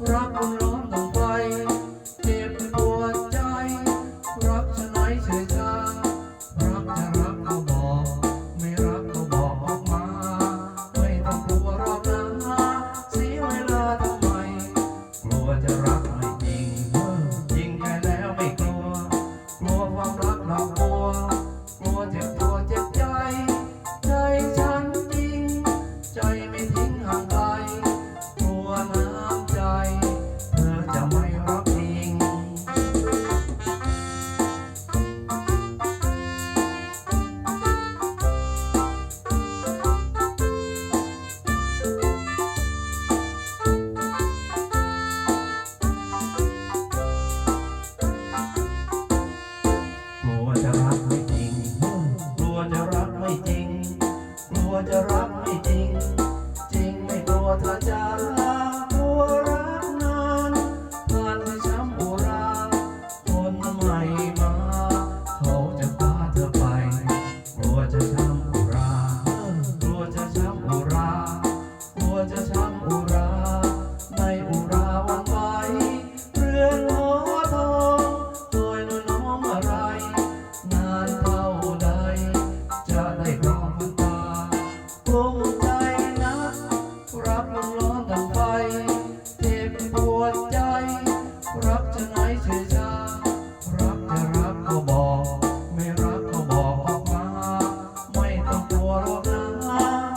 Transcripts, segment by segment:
Rock and roll. จะรักไม่จริง จริงไม่กลัวเธอจะรักกลัว ต้องร้อนดังไเจ็บปวดใจ รักจะไหนเฉยชา รักจะรักก็บอก ไม่รักก็บอกออกมา ไม่ต้องกลัวหรอกนะ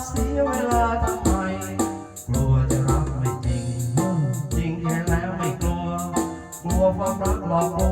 เสียเวลาทำไม กลัวจะรักไม่จริง จริงแค่แล้วไม่กลัว กลัวความรักหลอก